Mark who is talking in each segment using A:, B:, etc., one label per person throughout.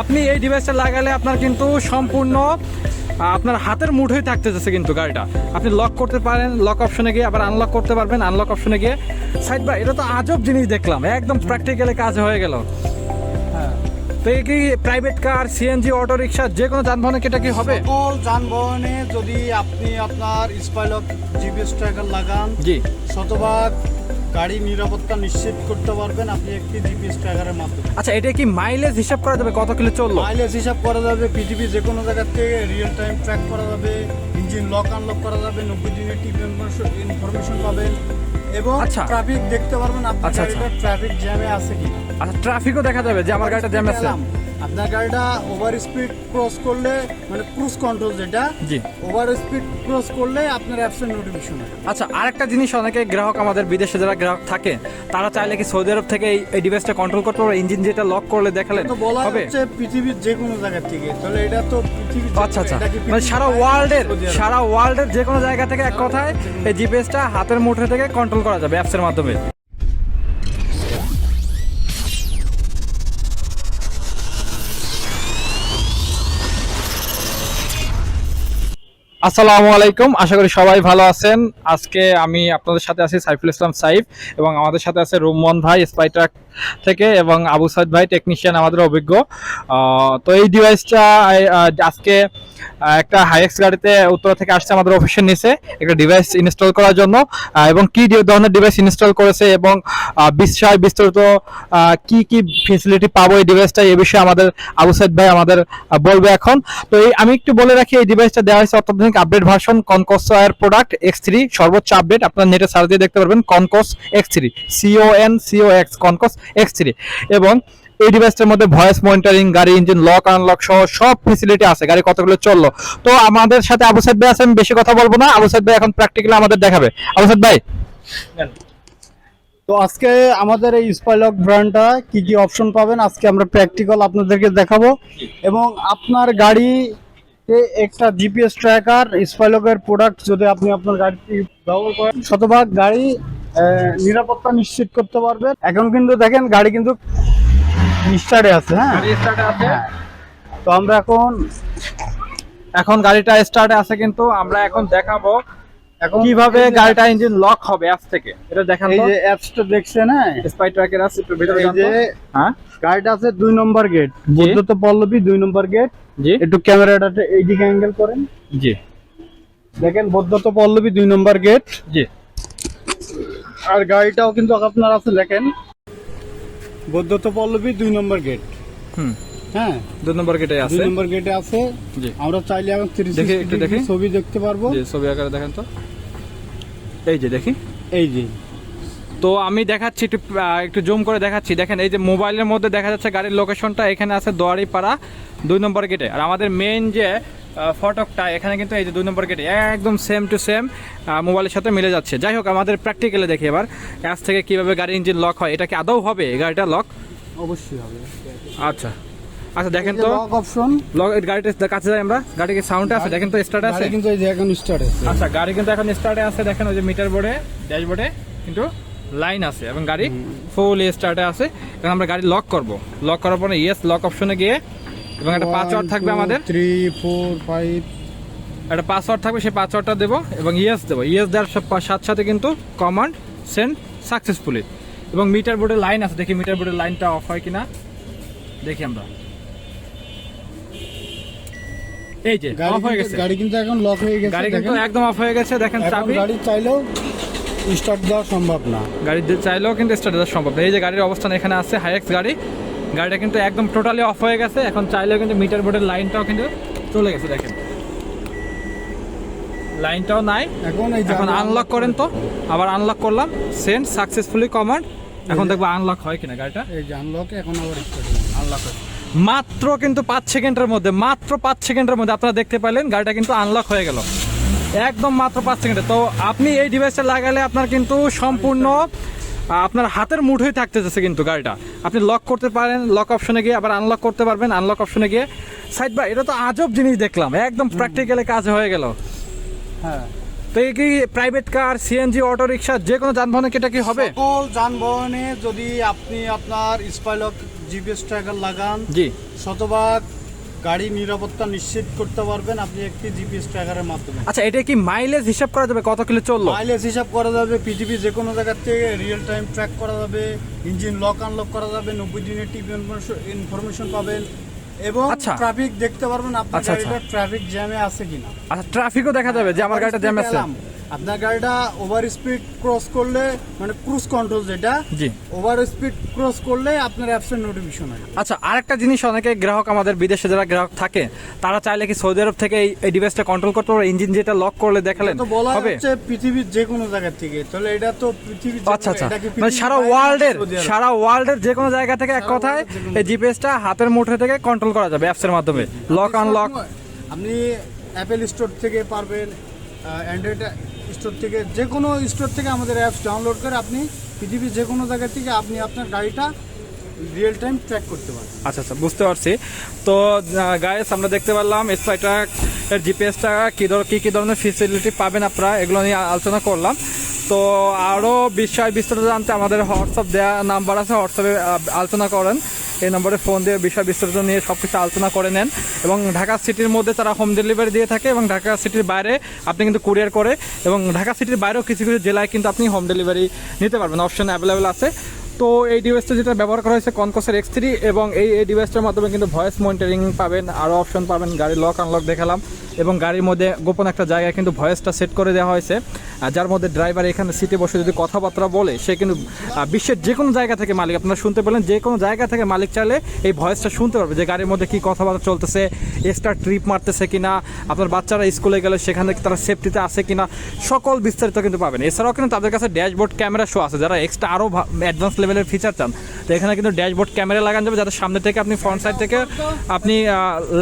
A: আপনি এই ডিভাইসটা লাগালে আপনার কিন্তু সম্পূর্ণ আপনার হাতের মুঠোয় থাকতে যাচ্ছে কিন্তু গাড়িটা। আপনি লক করতে পারেন লক অপশনে গিয়ে আবার আনলক করতে পারবেন আনলক অপশনে গিয়ে সাইড বাই এটা তো আজব জিনিস দেখলাম একদম প্র্যাকটিক্যালি কাজ হয়ে গেল।
B: হ্যাঁ।
A: তো কি private car CNG auto rickshaw যে কোনো যানবাহনে কি এটা কি হবে?
B: সকল যানবাহনে যদি আপনি আপনার স্পাইলক জিপিএস ট্র্যাকার লাগান
A: জি।
B: শতভাগ গাড়ি নিরাপত্তা নিশ্চিত করতে পারবেন আপনি একটি জিপিএস ট্র্যাকারের মাধ্যমে।
A: আচ্ছা এটা কি মাইলেজ হিসাব করা যাবে? কত কিলো চলল?
B: মাইলেজ হিসাব করা যাবে পৃথিবী যে কোনো জায়গা থেকে রিয়েল টাইম ট্র্যাক করা যাবে ইঞ্জিন লক আনলক করা যাবে নব্বই দিনের টিপ ইনফরমেশন পাবেন। এবং
A: আচ্ছা।
B: ট্রাফিক দেখতে পারবেন আপনার
A: আচ্ছা, আচ্ছা।
B: গাড়িটা ট্রাফিক জ্যামে আছে কি
A: আচ্ছা ট্রাফিকও দেখা যাবে যে আমার গাড়িটা জ্যাম আছে।
B: আপনার গাড়িটা ওভার স্পিড ক্রস করলে মানে ক্রুজ কন্ট্রোল যেটা
A: জি।
B: ওভার স্পিড ক্রস করলে আপনার অ্যাপসের নোটিফিকেশন
A: আচ্ছা আরেকটা জিনিস অনেকে গ্রাহক আমাদের বিদেশে যারা গ্রাহক থাকে তারা চাইলে কি সৌদি আরব থেকে এই- ডিভাইসটা কন্ট্রোল করতে পারবে? ইঞ্জিন যেটা লক করলে দেখালেন
B: তো বলা
A: হবে?
B: হচ্ছে পৃথিবীর যে কোনো জায়গা থেকে। তাহলে এটা তো পৃথিবীর
A: আচ্ছা আচ্ছা। মানে সারা ওয়ার্ল্ডের সারা ওয়ার্ল্ডের যে কোনো জায়গা থেকে এক কথায় এই জিপিএসটা হাতের মুঠো থেকে কন্ট্রোল করা যাবে অ্যাপসের মাধ্যমে। আসসালামু আলাইকুম, আশা করি সবাই ভালো আছেন। আজকে আমি আপনাদের সাথে আছি সাইফুল ইসলাম সাইফ এবং আমাদের সাথে আছে রুমন ভাই স্পাইট্রাক থেকে, এবং আবু সাইদ ভাই টেকনিশিয়ান আমাদের অভিজ্ঞ। তো এই ডিভাইসটা আজকে একটা হাইএক্স গাড়িতে উত্তরা থেকে আসছে আমাদের অফিসের নিচে, একটা ডিভাইস ইনস্টল করার জন্য। এবং কি ধরনের ডিভাইস ইনস্টল করেছে এবং বিষয় বিস্তারিত কি কি ফেসিলিটি পাবো এই ডিভাইসটা এই বিষয়ে আমাদের আবু সাইদ ভাই আমাদের বলবে এখন। তো এই, আমি একটু বলে রাখি, এই ডিভাইসটা দেওয়া হয়েছে অত্যাধুনিক আপডেট ভার্সন কনকস এর প্রোডাক্ট এক্স থ্রি সর্বোচ্চ আপডেট আপনার নেটে সার্চ দিয়ে দেখতে পারবেন Concox X three C O N C O X Concox X three এবং এই ডিভাইসটার মধ্যে ভয়েস মনিটরিং গাড়ি ইঞ্জিন লক আনলক সহ সব ফেসিলিটি আছে। গাড়ি কতগুলো চলল? তো আমাদের সাথে আবু সাইদ ভাই আছে আমি বেশি কথা বলব না। আবু সাইদ ভাই এখন প্র্যাকটিক্যালি আমাদের দেখাবে। আবু সাইদ ভাই।
B: তো আজকে আমাদের এই স্পাইলক ব্র্যান্ডটা কি কি অপশন পাবেন আজকে আমরা প্র্যাকটিক্যাল আপনাদেরকে দেখাবো। এবং আপনার গাড়িতে একটা জিপিএস ট্র্যাকার স্পাইলকের প্রোডাক্ট যদি আপনি আপনার গাড়িটি ব্যবহার করেন শতভাগ গাড়ি নিরাপত্তা নিশ্চিত করতে পারবেন এখন কিন্তু দেখেন গাড়ি কিন্তু স্টার্টে আছে হ্যাঁ? তো আমরা এখন
A: এখন গাড়িটা স্টার্টে আছে কিন্তু আমরা এখন দেখাবো
B: এখন
A: কীভাবে গাড়িটা ইঞ্জিন লক হবে আজ থেকে। এটা দেখান
B: এই যে অ্যাপসটা দেখছেন হ্যাঁ?
A: স্পাই ট্র্যাকের আছে ভিতরে। হ্যাঁ?
B: গাড়িটা আছে দুই নম্বর গেট। বৈদ্যুত পল্লবী দুই নম্বর গেট
A: জি।
B: একটু ক্যামেরাটা এইদিকে অ্যাঙ্গেল করেন।
A: জি।
B: দেখেন বৈদ্যুত পল্লবী দুই নম্বর গেট
A: জি।
B: আর গাড়িটাও কিন্তু আপনার আছে দেখেন। বৈদ্যুত পল্লবী দুই নম্বর গেট
A: হুম।
B: হ্যাঁ।
A: দুই নম্বর গেটে
B: দুই
A: আছে
B: নম্বর গেটে আছে।
A: জি।
B: আমরা চাইলে এখন
A: দেখি, একটু দেখি।
B: ছবি দেখতে পারব।
A: জি ছবি আকারে দেখেন তো। এই যে দেখি।
B: এই যে।
A: তো আমি দেখাচ্ছি একটু একটু জুম করে দেখাচ্ছি। দেখেন এই যে মোবাইলের মধ্যে দেখা যাচ্ছে গাড়ির লোকেশনটা এখানে আছে দোয়ারিপাড়া দুই নম্বর গেটে। আর আমাদের মেন যে ফটকটা এখানে কিন্তু এই যে দুই নম্বর গেটে একদম সেম টু সেম মোবাইলের সাথে মিলে যাচ্ছে। যাই হোক আমাদের প্র্যাকটিক্যালে দেখি এবার অ্যাস থেকে কীভাবে গাড়ির ইঞ্জিন লক হয়। এটা কি আদৌ হবে গাড়িটা লক
B: অবশ্যই হবে।
A: আচ্ছা। আচ্ছা দেখেন তো।
B: লক অপশন
A: লক গাড়িটা কাছে যাই আমরা। গাড়ি কি সাউন্ড আছে? দেখেন তো স্টার্ট আছে?
B: কিন্তু এই যে এখন স্টার্ট আছে।
A: আচ্ছা গাড়ি কিন্তু এখন স্টার্টে আছে দেখেন ওই যে মিটার বোর্ডে ড্যাশবোর্ডে কিন্তু লাইন আছে এবং গাড়ি ফুল স্টার্টে আছে। এখন আমরা গাড়ি লক করব। লক করার পরে ইয়েস লক অপশনে গিয়ে এবং একটা পাসওয়ার্ড থাকবে আমাদের।
B: থ্রি ফোর ফাইভ
A: একটা পাসওয়ার্ড থাকবে সেই পাসওয়ার্ডটা দেবো এবং ইয়েস দেবো। ইয়েস দেওয়ার সাথে সাথে কিন্তু কমান্ড সেন্ড সাকসেসফুলি এবং মিটার বোর্ডের লাইন আছে। দেখি মিটার বোর্ডের লাইনটা অফ হয় কিনা। দেখি আমরা। এই যে অফ হয়ে গেছে।
B: গাড়ি কিন্তু এখন লক হয়ে গেছে
A: গাড়ি কিন্তু একদম অফ হয়ে গেছে দেখেন চাবি।
B: গাড়ি চাইলেও স্টার্ট দেওয়া সম্ভব না।
A: গাড়ি চাইলেও কিন্তু স্টার্ট দেওয়া সম্ভব না। এই যে গাড়ির অবস্থান এখানে আছে হাইএক্স গাড়ি। গাড়িটা কিন্তু একদম টোটালি অফ হয়ে গেছে। এখন চাইলেও কিন্তু মিটার বোর্ডের লাইনটাও কিন্তু চলে গেছে দেখেন। লাইনটাও নাই।
B: এখন
A: এখন আনলক করেন তো। আবার আনলক করলাম। সেন্ড সাকসেসফুলি কমান্ড এখন দেখব আনলক হয় কিনা গাড়িটা।
B: এই যে আনলক এখন আবার
A: আনলক মাত্র কিন্তু পাঁচ সেকেন্ডের মধ্যে মাত্র পাঁচ সেকেন্ডের মধ্যে আপনারা দেখতে পেলেন গাড়িটা কিন্তু আনলক হয়ে গেল। একদম মাত্র পাঁচ সেকেন্ডে। তো আপনি এই ডিভাইসটা লাগালে আপনার কিন্তু সম্পূর্ণ আপনার হাতের মুঠোয় থাকতে যাচ্ছে কিন্তু গাড়িটা। আপনি লক করতে পারেন লক অপশনে গিয়ে আবার আনলক করতে পারবেন আনলক অপশনে গিয়ে সাইড বাই এটা তো আজব জিনিস দেখলাম একদম প্র্যাকটিক্যালি কাজ হয়ে গেল।
B: হ্যাঁ।
A: তো এই কি private car CNG auto rickshaw যে কোনো যানবাহনে কি এটা কি হবে?
B: সকল যানবাহনে যদি আপনি আপনার স্পাইলক জিপিএস ট্র্যাকার লাগান
A: জি।
B: শতভাগ গাড়ি নিরাপত্তা নিশ্চিত করতে পারবেন আপনি একটি জিপিএস ট্র্যাকারের মাধ্যমে
A: আচ্ছা এটা কি মাইলেজ হিসাব করা যাবে কত কিলো চলল
B: মাইলেজ হিসাব করা যাবে পৃথিবী যে কোনো জায়গার থেকে রিয়েল টাইম ট্র্যাক করা যাবে ইঞ্জিন লক আনলক করা যাবে নব্বই দিনের টিপ ইনফরমেশন পাবেন এবং
A: আচ্ছা।
B: ট্রাফিক দেখতে পারবেন আপনার
A: আচ্ছা, আচ্ছা।
B: গাড়িটা ট্রাফিক জ্যামে আছে কিনা
A: আচ্ছা ট্রাফিকও দেখা যাবে যে আমার গাড়িটা জ্যাম আছে।
B: আপনার গাড়িটা ওভার স্পিড ক্রস করলে মানে ক্রুজ কন্ট্রোল যেটা
A: জি।
B: ওভার স্পিড ক্রস করলে আপনার অ্যাপসের নোটিফিকেশন হয়।
A: আচ্ছা আরেকটা জিনিস অনেকে গ্রাহক আমাদের বিদেশে যারা গ্রাহক থাকে তারা চাইলে কি সৌদি আরব থেকে এই- ডিভাইসটা কন্ট্রোল করতে পারবে? ইঞ্জিন যেটা লক করলে দেখালেন
B: তো বলা
A: হবে?
B: হচ্ছে পৃথিবীর যে কোনো জায়গা থেকে। তাহলে এটা তো পৃথিবীর
A: আচ্ছা আচ্ছা। মানে সারা ওয়ার্ল্ডের সারা ওয়ার্ল্ডের যে কোনো জায়গা থেকে এক কথায় এই জিপিএসটা হাতের মুঠো থেকে কন্ট্রোল করা যাবে অ্যাপসের মাধ্যমে। লক আনলক
B: আপনি অ্যাপেল স্টোর থেকে পারবেন অ্যান্ড্রয়েড স্টোর থেকে, যে কোনো স্টোর থেকে আমাদের অ্যাপস ডাউনলোড করে আপনি পৃথিবীর যে কোনো জায়গা থেকে আপনি আপনার গাড়িটা রিয়েল টাইম ট্র্যাক করতে পারবেন।
A: আচ্ছা আচ্ছা বুঝতে পারছি। তো গাইস আমরা দেখতে পারলাম স্পাইটা জিপিএসটা কী ধর কী কী ধরনের ফেসিলিটি পাবেন আপনারা, এগুলো নিয়ে আলোচনা করলাম। তো আরও বিষয় বিস্তারিত জানতে আমাদের হোয়াটসঅ্যাপ দেওয়া নাম্বার আছে হোয়াটসঅ্যাপে আলোচনা করেন। এই নম্বরে ফোন দিয়ে বিষয় বিস্তারিত নিয়ে সব কিছু আলোচনা করে নেন এবং ঢাকা সিটির মধ্যে তারা হোম ডেলিভারি দিয়ে থাকে এবং ঢাকা সিটির বাইরে আপনি কিন্তু কুরিয়ার করে এবং ঢাকা সিটির বাইরেও কিছু কিছু জেলায় কিন্তু আপনি হোম ডেলিভারি নিতে পারবেন। অপশন অ্যাভেলেবেল আছে। তো এই ডিভাইসটা যেটা ব্যবহার করা হয়েছে কনকসের এক্স থ্রি এবং এই এই ডিভাইসটার মাধ্যমে কিন্তু ভয়েস মনিটরিং পাবেন, আরও অপশন পাবেন গাড়ি লক আনলক দেখালাম এবং গাড়ির মধ্যে গোপন একটা জায়গায় কিন্তু ভয়েসটা সেট করে দেওয়া হয়েছে। যার মধ্যে ড্রাইভার এখানে সিটে বসে যদি কথাবার্তা বলে, সে কিন্তু বিশ্বের যে কোনো জায়গা থেকে মালিক, আপনারা শুনতে পেলেন যে কোনো জায়গা থেকে মালিক চাইলে এই ভয়েসটা শুনতে পারবে যে গাড়ির মধ্যে কী কথাবার্তা চলতেছে এক্সট্রা ট্রিপ মারতেছে কি না আপনার বাচ্চারা স্কুলে গেলে সেখানে তারা সেফটিতে আছে কি না সকল বিস্তারিত কিন্তু পাবেন। এছাড়াও কিন্তু তাদের কাছে ড্যাশবোর্ড ক্যামেরা শো আছে, যারা এক্সট্রা আরও অ্যাডভান্স লেভেলের ফিচার চান। তো এখানে কিন্তু ড্যাশবোর্ড ক্যামেরা লাগানো যাবে, যাতে সামনে থেকে আপনি ফ্রন্ট সাইড থেকে আপনি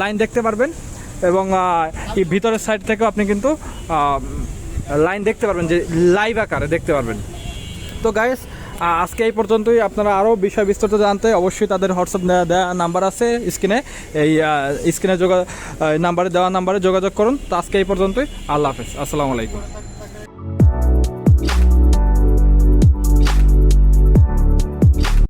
A: লাইন দেখতে পারবেন। এবং এই ভিতরের সাইড থেকেও আপনি কিন্তু লাইন দেখতে পারবেন যে লাইভ আকারে দেখতে পারবেন। তো গাইস আজকে এই পর্যন্তই। আপনারা আরও বিষয় বিস্তারিত জানতে অবশ্যই তাদের হোয়াটসঅ্যাপ দেওয়া নাম্বার আছে স্ক্রিনে এই স্ক্রিনে যোগা নাম্বারে দেওয়া নাম্বারে যোগাযোগ করুন। তো আজকে এই পর্যন্তই। আল্লাহ হাফেজ। আসসালামু আলাইকুম।